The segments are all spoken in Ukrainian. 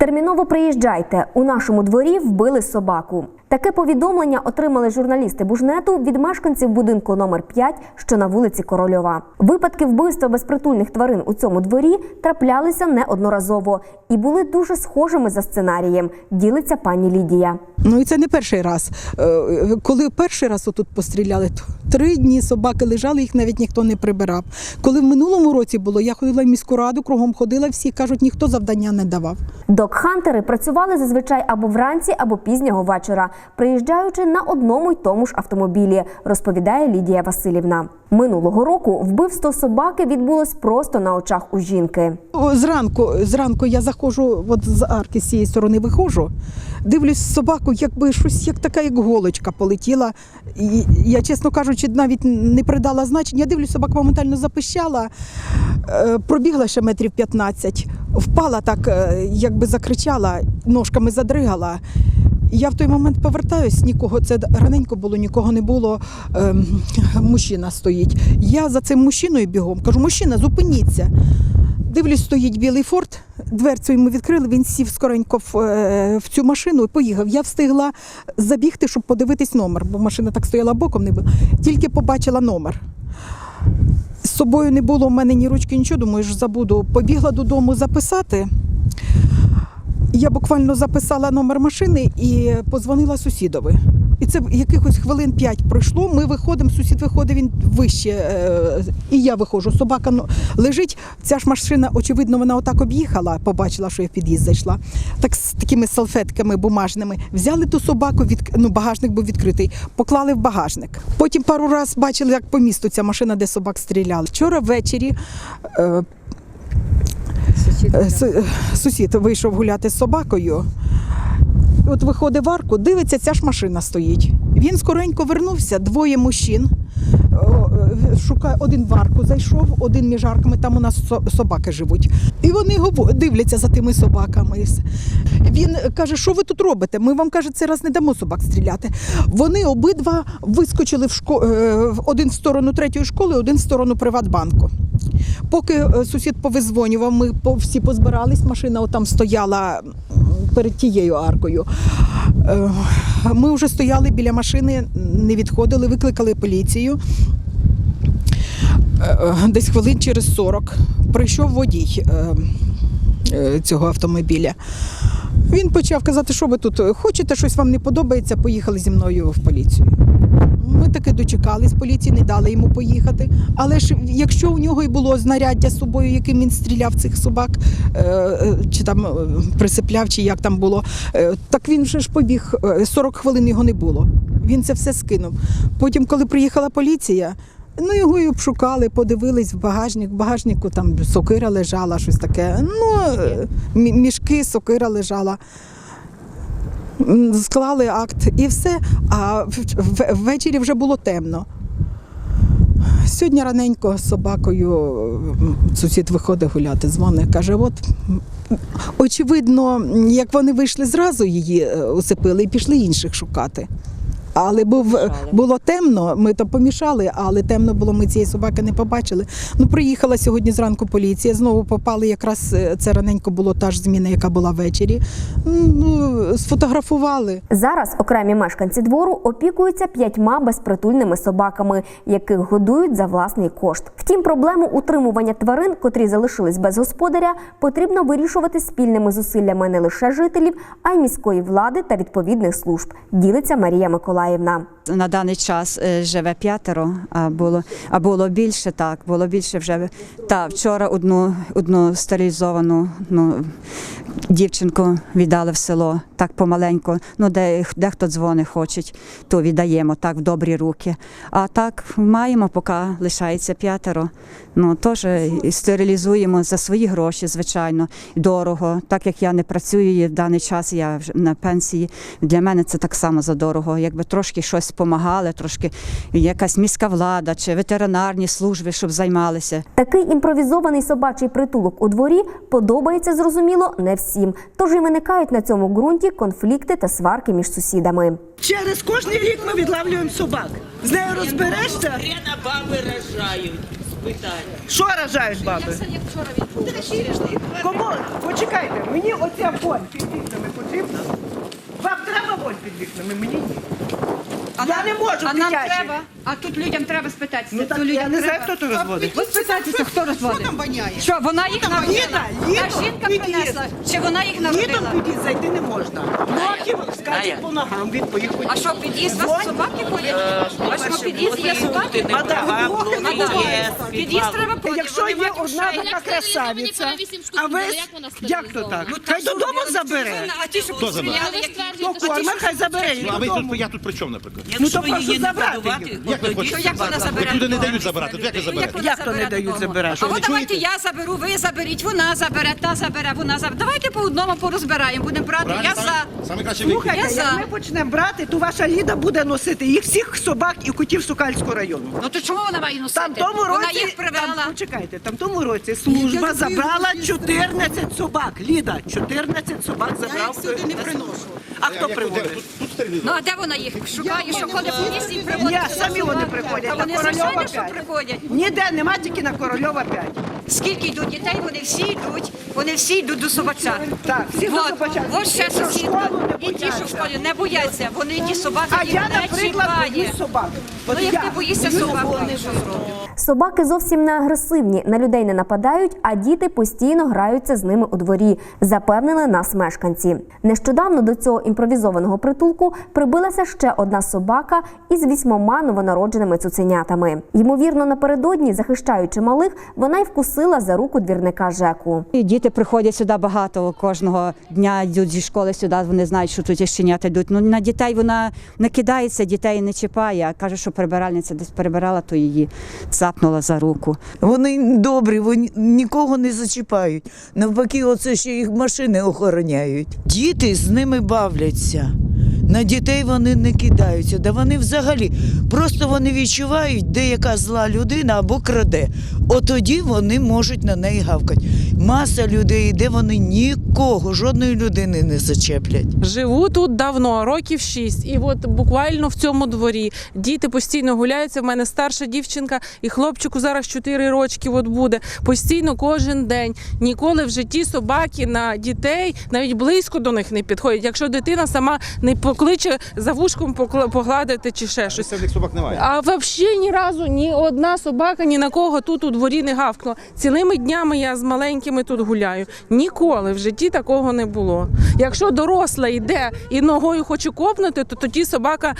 Терміново приїжджайте. У нашому дворі вбили собаку. Таке повідомлення отримали журналісти Бужнету від мешканців будинку номер 5, що на вулиці Корольова. Випадки вбивства безпритульних тварин у цьому дворі траплялися неодноразово і були дуже схожими за сценарієм. Ділиться пані Лідія. Ну і це не перший раз. Е, Коли перший раз отут постріляли, то три дні собаки лежали, їх навіть ніхто не прибирав. Коли в минулому році було, я ходила в міську раду, кругом ходила, всі кажуть, ніхто завдання не давав. Док-хантери працювали зазвичай або вранці, або пізнього вечора, приїжджаючи на одному й тому ж автомобілі, розповідає Лідія Васильівна. Минулого року вбивство собаки відбулось просто на очах у жінки. Зранку, зранку я заходжу, от з арки з цієї сторони виходжу, дивлюсь собаку, якби щось як така, як полетіла. І я, чесно кажучи, навіть не придала значення. Я дивлюсь, собака моментально запищала, е, пробігла ще метрів 15, впала так, е, якби закричала, ножками задригала. Я в той момент повертаюсь, нікого це раненько було, нікого не було. Ем, мужчина стоїть. Я за цим мужчиною бігом кажу: мужчина, зупиніться. Дивлюсь, стоїть білий форт, дверцю йому відкрили, він сів скоренько в, е, в цю машину і поїхав. Я встигла забігти, щоб подивитись номер, бо машина так стояла боком, не було. Тільки побачила номер. З собою не було в мене ні ручки, нічого, думаю, ж забуду. Побігла додому записати. Я буквально записала номер машини і позвонила сусідові. І це якихось хвилин п'ять пройшло. Ми виходимо, сусід виходить, він вище, е, і я виходжу. Собака ну, лежить. Ця ж машина, очевидно, вона отак об'їхала, побачила, що я в під'їзд зайшла. Так з такими салфетками бумажними. Взяли ту собаку, від, ну, багажник був відкритий, поклали в багажник. Потім пару разів бачили, як по місту ця машина, де собак стріляли. Вчора ввечері. Е, Сусід вийшов гуляти з собакою. От виходить в арку, дивиться, ця ж машина стоїть. Він скоренько вернувся, двоє мужчин. е, Шукає один в арку зайшов, один між арками, там у нас собаки живуть. І вони дивляться за тими собаками. Він каже, що ви тут робите? Ми вам каже, цей раз не дамо собак стріляти. Вони обидва вискочили в шко... е, один в сторону третьої школи, один в сторону Приватбанку. Поки е, сусід повизвонював, ми всі позбирались, машина отам стояла перед тією аркою. Е, Ми вже стояли біля машини, не відходили, викликали поліцію. Е, Десь хвилин через 40 прийшов водій цього автомобіля. Він почав казати, що ви тут хочете, щось вам не подобається, поїхали зі мною в поліцію. Ми таки дочекались, поліції не дали йому поїхати. Але ж якщо у нього і було знаряддя з собою, яким він стріляв цих собак, е, е, чи там е, присипляв, чи як там було, е, так він вже ж побіг, е, 40 хвилин його не було. Він це все скинув. Потім, коли приїхала поліція, ну його і обшукали, подивились в багажник. В багажнику там сокира лежала, щось таке. Ну, е, мішки, сокира лежала. Склали акт і все. А ввечері вже було темно. Сьогодні раненько з собакою сусід виходить гуляти, дзвонить, каже: от очевидно, як вони вийшли зразу її е, усипили і пішли інших шукати. Але був, було темно, ми то помішали, але темно було, ми цієї собаки не побачили. Ну, приїхала сьогодні зранку поліція, знову попали, якраз е, це раненько було та ж зміна, яка була ввечері. Ну, сфотографували. Зараз окремі мешканці двору опікуються п'ятьма безпритульними собаками, яких годують за власний кошт. Втім, проблему утримування тварин, котрі залишились без господаря, потрібно вирішувати спільними зусиллями не лише жителів, а й міської влади та відповідних служб. Ділиться Марія Миколаївна. На даний час е, живе п'ятеро, а було, а було більше так, було більше вже. Та вчора одну, одну стерилізовану ну, дівчинку віддали в село, так помаленьку. Ну, де, дехто дзвони хочуть, то віддаємо так в добрі руки. А так маємо, поки лишається п'ятеро. Ну, теж стерилізуємо за свої гроші, звичайно, дорого. Так як я не працюю в даний час, я вже на пенсії. Для мене це так само задорого. Якби трошки щось допомагали, трошки якась міська влада чи ветеринарні служби, щоб займалися. Такий імпровізований собачий притулок у дворі подобається зрозуміло не всім. Тож і виникають на цьому ґрунті конфлікти та сварки між сусідами. Через кожний рік ми відлавлюємо собак. З нею розберешся. Хрена баби рожають. Що рожають баби? Кому? Почекайте, мені оця вонь під вікнами потрібна. Вам треба вонь під вікнами, мені ні. Я не можу А нам дитячі. треба, а тут людям треба спитатися. Ну так Тут я не знаю, хто тут розводить. Ви спитайтеся, хто розводить. там воняє? Що, вона їх народила? Ліда, Ліда, Та жінка під'їзд. принесла, чи вона їх Літом народила? туди зайти не можна. Ноги скачуть по ногам від моїх А що, під'їзд у вас собаки ходять? А що, в під'їзді є собаки? Мадам, Мадам, Під'їзд треба ходити. Якщо вони є мають одна ушей. така красавиця, а ви як то так? Ну, Хай додому забере. А ті, що Хто забере? стояли, Ну, хай забере її Ну, а ви додому. тут, я тут при чому, наприклад? Ну то прошу забрати. її. Як ви хочете? Як вона забере? Люди не дають забирати, то як ви заберете? Як то не дають забирати? А от давайте я заберу, ви заберіть, вона забере, та забере, вона забере. Давайте по одному порозбираємо, будемо брати. Я за. саме- краще ви. Слухайте, Я як за. ми почнемо брати, то ваша Ліда буде носити їх всіх собак і котів Сокальського району. Ну то чому вона має носити? Там тому році вона їх привела. Там, почекайте, там тому році служба забрала 14 собак. Ліда, 14 собак забрав. Я їх сюди не приношу. Хто Як- приводить? Ну а де вона їх шукає, що ходить по місті і приводить? Ні, самі вони приходять. Вони звичайно, що приходять. Ніде нема тільки на Корольова 5. Скільки йдуть дітей, вони всі йдуть, вони всі йдуть до собача. Так, всі до Вот, собача. от ще сусідка, і ті, що в школі не бояться, вони ті собаки А їх я, не наприклад, чіпає. боюсь собак. Ну як ти боїшся собак, вони що зроблять? Собаки зовсім не агресивні, на людей не нападають, а діти постійно граються з ними у дворі, запевнили нас мешканці. Нещодавно до цього імпровізованого притулку прибилася ще одна собака із вісьмома новонародженими цуценятами. Ймовірно, напередодні, захищаючи малих, вона й вкусила за руку двірника Жеку. Діти приходять сюди багато кожного дня йдуть зі школи сюди. Вони знають, що тут є щенята йдуть. Ну на дітей вона не кидається, дітей не чіпає. Каже, що прибиральниця десь перебирала, то її цапнула за руку. Вони добрі, вони нікого не зачіпають. Навпаки, оце ще їх машини охороняють. Діти з ними бавляться. На дітей вони не кидаються. Да вони взагалі просто вони відчувають, де яка зла людина або краде. От тоді вони можуть на неї гавкати. Маса людей, де вони нікого, жодної людини не зачеплять. Живу тут давно, років шість, і от буквально в цьому дворі діти постійно гуляються. В мене старша дівчинка, і хлопчику зараз 4 рочки. От буде постійно кожен день. Ніколи в житті собаки на дітей навіть близько до них не підходять. Якщо дитина сама не покличе за вушком погладити чи ще щось. Агресивних собак немає. А взагалі ні разу ні одна собака ні на кого тут у дворі не гавкнула. Цілими днями я з маленькими тут гуляю. Ніколи в житті такого не було. Якщо доросла йде і ногою хоче копнути, то тоді собака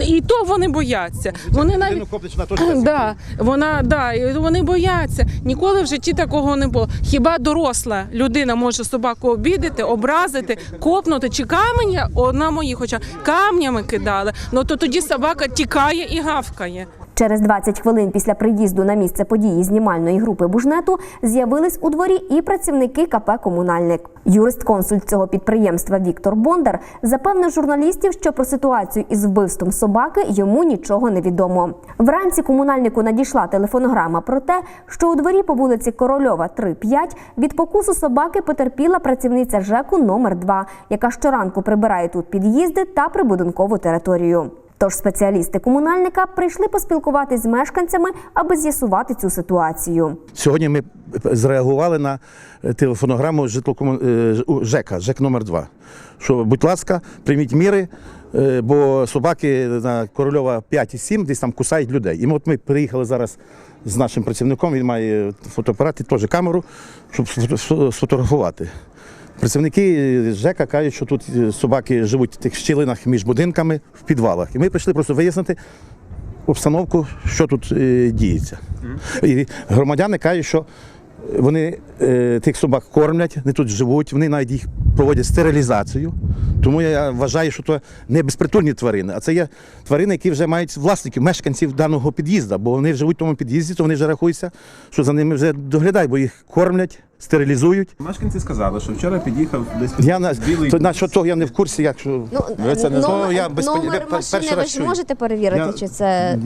е, і то вони бояться. Вони навіть Людину коптить, Да, вона да, і вони бояться. Ніколи в житті такого не було. Хіба доросла людина може собаку обідати, образити, копнути чи каменя? Одна мої, хоча камнями кидали. Ну то тоді собака тікає і гавкає. Через 20 хвилин після приїзду на місце події знімальної групи Бужнету з'явились у дворі і працівники КП Комунальник. Юрист-консульт цього підприємства Віктор Бондар запевнив журналістів, що про ситуацію із вбивством собаки йому нічого не відомо. Вранці комунальнику надійшла телефонограма про те, що у дворі по вулиці Корольова 3-5 від покусу собаки потерпіла працівниця ЖЕКу номер 2 яка щоранку прибирає тут під'їзди та прибудинкову територію. Тож спеціалісти комунальника прийшли поспілкуватись з мешканцями, аби з'ясувати цю ситуацію. Сьогодні ми зреагували на е, телефонограму житлокому е, ЖЕКа, ЖЕК номер 2 Що, будь ласка, прийміть міри, е, бо собаки на Корольова 5 і 7 десь там кусають людей. І от ми приїхали зараз з нашим працівником, він має фотоапарат і теж камеру, щоб сфотографувати. Працівники ЖЕКа кажуть, що тут е, собаки живуть в тих щілинах між будинками в підвалах. І ми прийшли просто вияснити, обстановку, що тут е, діється. І громадяни кажуть, що вони е, тих собак кормлять, вони тут живуть, вони навіть їх проводять стерилізацію. Тому я вважаю, що це не безпритульні тварини, а це є тварини, які вже мають власників, мешканців даного під'їзду, бо вони живуть в тому під'їзді, то вони вже рахуються, що за ними вже доглядають, бо їх кормлять, стерилізують. Мешканці сказали, що вчора під'їхав десь Я на білий то, на що того я не в курсі, якщо Ну, Ви це не номер, я без номер Я перший машини ви раз ж чую. можете перевірити, Я- чи це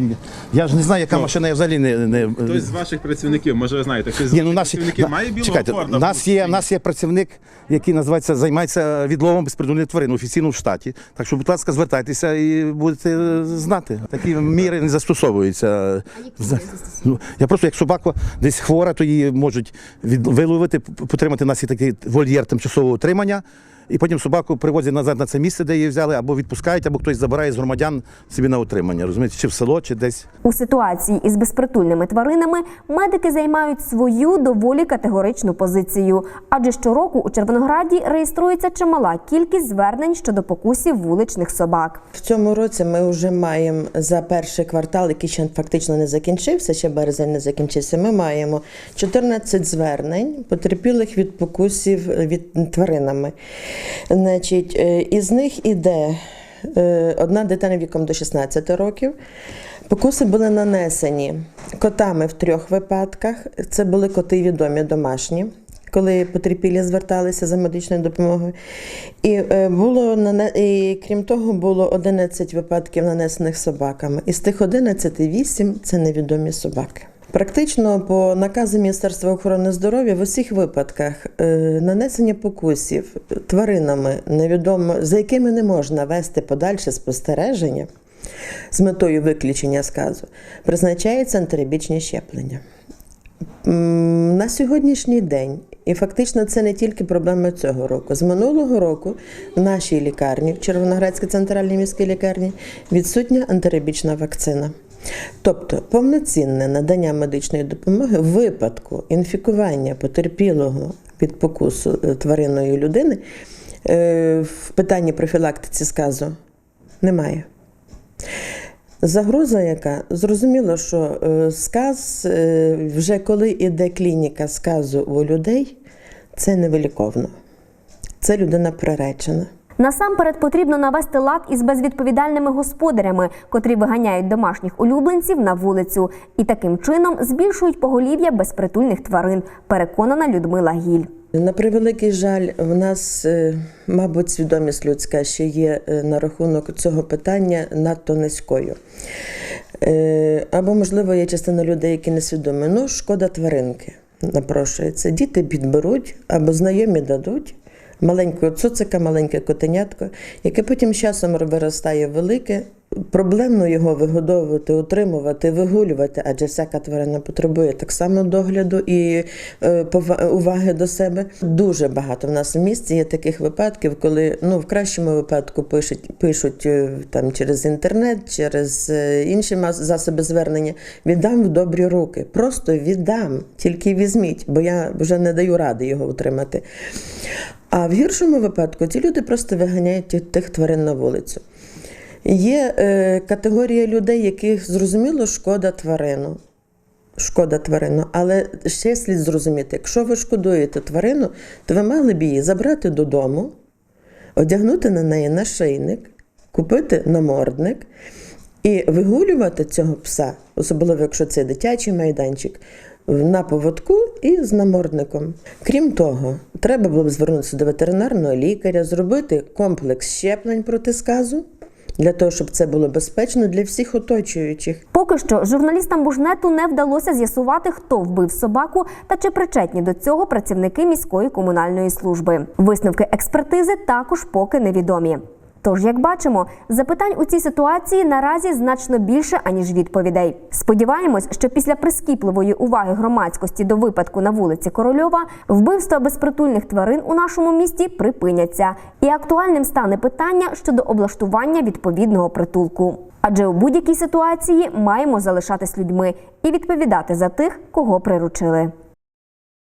я ж не знаю, яка машина, я взагалі не, не хтось з ваших працівників, може ви знаєте, хтось з Ні, ну наші працівників на- має білого чекайте, Форда? у нас є, нас є працівник, який називається займається відловом безпритульних тварин офіційно в штаті. Так що, будь ласка, звертайтеся і будете е, знати. Такі міри не застосовуються. Ну, Я просто як собака десь хвора, то її можуть від, виловити, п- потримати нас і такий вольєр тимчасового утримання. І потім собаку привозять назад на це місце, де її взяли, або відпускають, або хтось забирає з громадян собі на утримання. Розумієте, чи в село, чи десь. у ситуації із безпритульними тваринами медики займають свою доволі категоричну позицію. Адже щороку у Червонограді реєструється чимала кількість звернень щодо покусів вуличних собак. В цьому році ми вже маємо за перший квартал, який ще фактично не закінчився, ще березень не закінчився. Ми маємо 14 звернень потерпілих від покусів від тваринами. Значить, е, із них іде е, одна дитина віком до 16 років. Покуси були нанесені котами в трьох випадках. Це були коти відомі домашні. Коли потерпілі зверталися за медичною допомогою, і е, було і крім того, було 11 випадків нанесених собаками. Із тих 11 8 – це невідомі собаки. Практично по наказу Міністерства охорони здоров'я в усіх випадках е, нанесення покусів тваринами невідомо, за якими не можна вести подальше спостереження з метою виключення сказу, призначається антирабічні щеплення. На сьогоднішній день, і фактично це не тільки проблема цього року. З минулого року в нашій лікарні, в Червоноградській центральній міській лікарні, відсутня антирабічна вакцина. Тобто повноцінне надання медичної допомоги в випадку інфікування потерпілого від покусу е, людини е, в питанні профілактиці сказу немає. Загроза, яка зрозуміло, що е, сказ, вже коли іде клініка сказу у людей, це невиліковно. Це людина приречена. Насамперед потрібно навести лад із безвідповідальними господарями, котрі виганяють домашніх улюбленців на вулицю і таким чином збільшують поголів'я безпритульних тварин. Переконана Людмила Гіль. На превеликий жаль, в нас, е, мабуть, свідомість людська ще є е, на рахунок цього питання надто низькою. Е, Або, можливо, є частина людей, які не свідомі. Ну, шкода тваринки напрошується. Діти підберуть або знайомі дадуть. Маленького цуцика, маленьке котенятко, яке потім з часом виростає велике. Проблемно його вигодовувати, утримувати, вигулювати, адже всяка тварина потребує так само догляду і е, уваги до себе. Дуже багато в нас в місті є таких випадків, коли ну в кращому випадку пишуть, пишуть е, там через інтернет, через е, інші засоби звернення. Віддам в добрі руки. Просто віддам, тільки візьміть, бо я вже не даю ради його утримати. А в гіршому випадку ці люди просто виганяють тих тварин на вулицю. Є е, категорія людей, яких зрозуміло шкода тварину. Шкода тварину, але ще слід зрозуміти, якщо ви шкодуєте тварину, то ви мали б її забрати додому, одягнути на неї нашийник, купити намордник і вигулювати цього пса, особливо якщо це дитячий майданчик, на поводку і з намордником. Крім того, треба було б звернутися до ветеринарного лікаря, зробити комплекс щеплень проти сказу, для того, щоб це було безпечно для всіх оточуючих. Поки що журналістам бужнету не вдалося з'ясувати, хто вбив собаку та чи причетні до цього працівники міської комунальної служби. Висновки експертизи також поки невідомі. Тож, як бачимо, запитань у цій ситуації наразі значно більше аніж відповідей. Сподіваємось, що після прискіпливої уваги громадськості до випадку на вулиці Корольова вбивства безпритульних тварин у нашому місті припиняться, і актуальним стане питання щодо облаштування відповідного притулку. Адже у будь-якій ситуації маємо залишатись людьми і відповідати за тих, кого приручили.